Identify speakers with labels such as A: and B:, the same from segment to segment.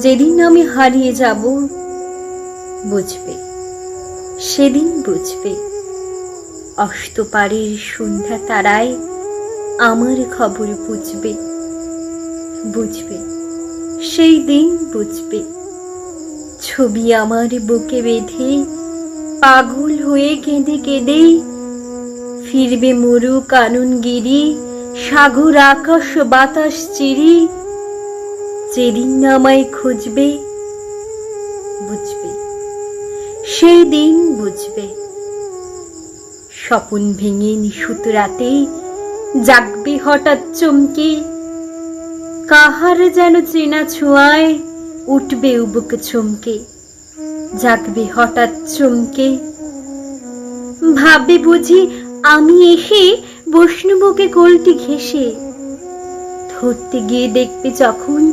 A: যেদিন আমি হারিয়ে যাব, বুঝবে। সেদিন বুঝবে। অস্তপারের সন্ধ্যা তারায় আমার খবর বুঝবে। বুঝবে। সেই দিন বুঝবে। ছবি আমার বুকে বেঁধে পাগল হয়ে কেঁদে কেঁদে ফিরবে মরু কাননগিরি, সাগর আকাশ বাতাস চিরি যেদিন আমায় খুঁজবে, বুঝবে। সেই দিন বুঝবে। স্বপন ভেঙে নিশুত রাতে জাগবে হঠাৎ চমকে। কাহার যেন চেনা ছোঁয়ায় উঠবে উবুক চমকে। জাগবে হঠাৎ চমকে। ভাববে বুঝি আমি এসে বৈষ্ণবকে কোলটি ঘেসে ধরতে গিয়ে দেখবে যখন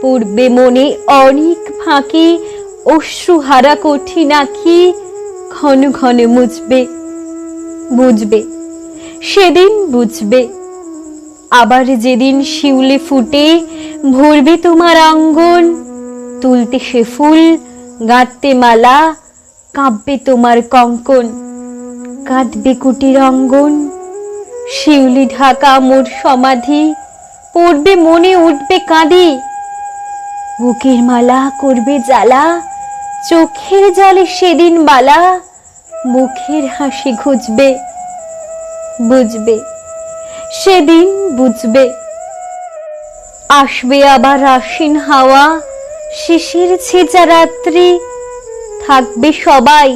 A: পড়বে মনে অনেক ফাঁকি অশ্রুহারা কঠিন আঁখি ঘন ঘন মুছবে, বুঝবে, সেদিন বুঝবে। আবার যেদিন শিউলে ফুটে ভরবে তোমার অঙ্গন তুলতে সে ফুল গাঁথতে মালা, কাঁপবে তোমার কঙ্কন, কাঁদবে কুটির অঙ্গন। শিউলি ঢাকা মোর সমাধি, পড়বে মনে উঠবে কাঁদি। বুকের মালা করবে জ্বালা, চোখের জলে সেদিন বালা, মুখের হাসি ঘুচবে, বুঝবে, সেদিন বুঝবে। আসবে আবার আশ্বিন হাওয়া, শিশির ছেঁচা রাত্রি, থাকবে সবাই,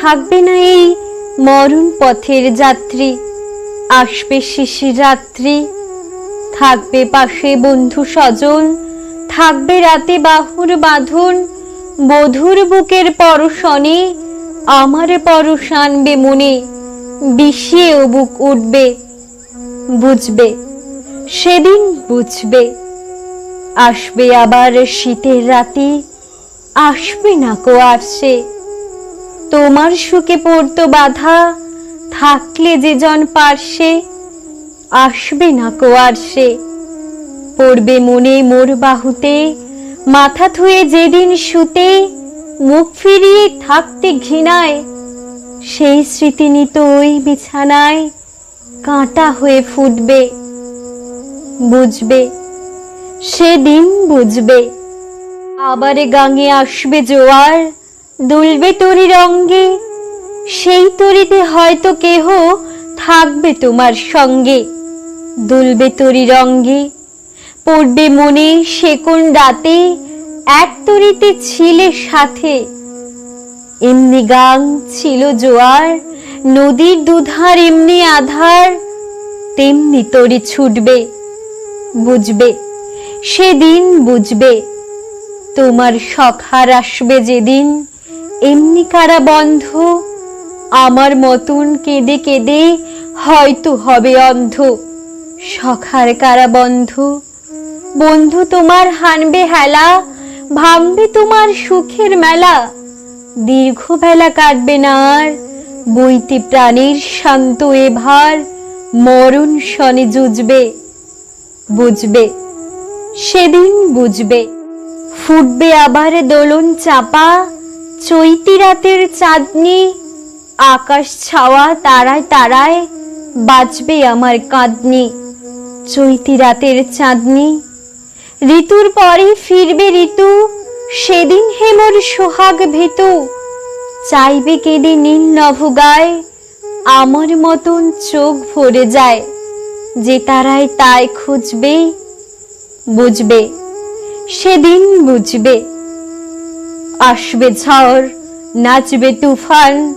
A: থাকবে না এই মরণ পথের যাত্রী। আসবে শিশির রাত্রি, থাকবে পাশে বন্ধু স্বজন থাকবে রাতে বাহুর বাঁধন, বধুর বুকের পরশনে, আমার পরশ আনবে মনে বিষিয়েও বুক উঠবে, বুঝবে, সেদিন বুঝবে, আসবে আবার শীতের রাতে, আসবে না কো আর সে, তোমার সুখে পড়তো বাধা, থাকলে যে জন পার্শ্বে আসবে না কো আর সে। পড়বে মনে মোর বাহুতে, মাথা থুয়ে যেদিন শুতে, মুখ ফিরিয়ে থাকতে ঘৃণায়, সেই স্মৃতি নিত ওই বিছানায়, কাঁটা হয়ে ফুটবে, বুঝবে, সেদিন বুঝবে। আবার গাঙে আসবে জোয়ার, দুলবে তরি রঙ্গে সেই তরিতে হয়তো কেহ থাকবে তোমার সঙ্গে, দুলবে তরি রঙ্গে পড়বে মনে সে কোন রাতে এক তরিতে ছিলে সাথে। এমনি গাং ছিল জোয়ার, নদীর দুধার এমনি আধার, তেমনি তরি ছুটবে, বুঝবে, সেদিন বুঝবে, তোমার সখার আসবে যেদিন, এমনি কারা বন্ধ আমার মতন কেঁদে কেঁদে হয়তো হবে অন্ধ, সখার কারা বন্ধ তোমার হানবে হেলা ভাঙবে তোমার সুখের মেলা। দীর্ঘ বেলা কাটবে না আর, বইতে প্রাণীর শান্ত এ ভার মরণ শনে জুজবে বুঝবে, সেদিন বুঝবে। ফুটবে আবার দোলন চাপা, চৈতি রাতের চাঁদনি, আকাশ ছাওয়া তারায় তারায় বাজবে আমার কাঁদনি। চৈতি রাতের চাঁদনি ঋতুর পরে ফিরবে ঋতু, সেদিন হেমর সোহাগ ভেতু। চাইবে কেঁদে নীল নভগায়, আমার মতন চোখ ভরে যায়। যে তারাই তাই খুঁজবে, বুঝবে, সেদিন বুঝবে। আসবে ঝড়, নাচবে তুফান,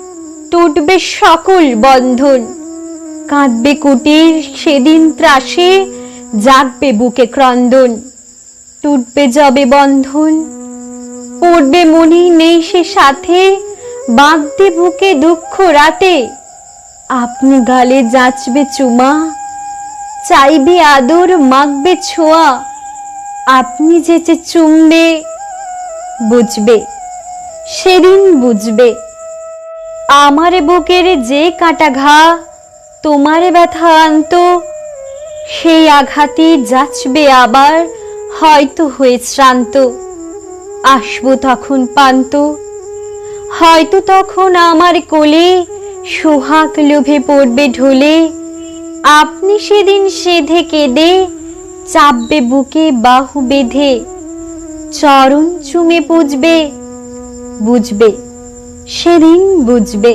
A: টুটবে সকল বন্ধন। কাঁদবে কুটির, সেদিন ত্রাসে জাগবে বুকে ক্রন্দন। টুটবে যবে বন্ধন পড়বে মনে নেই সে সাথে, বাঁধতে বুকে দুঃখ রাতে। আপনি গালে যাচবে চুমা, চাইবে আদর মাখবে ছোঁয়া। আপনি যেচে চুমবে, বুঝবে, সেদিন বুঝবে। আমার বুকের যে কাটা ঘা, তোমারে ব্যথা আনতো, সেই আঘাতে যাচবে আবার হয়তো হয়ে শ্রান্ত, আসব তখন পান্ত। হয়তো তখন আমার কোলে সোহাগ লোভে পড়বে ঢোলে। আপনি সেদিন সেধে কেঁদে চাপবে বুকে বাহু বেঁধে। চরণ চুমে পুজবে, বুঝবে, সেদিন বুঝবে।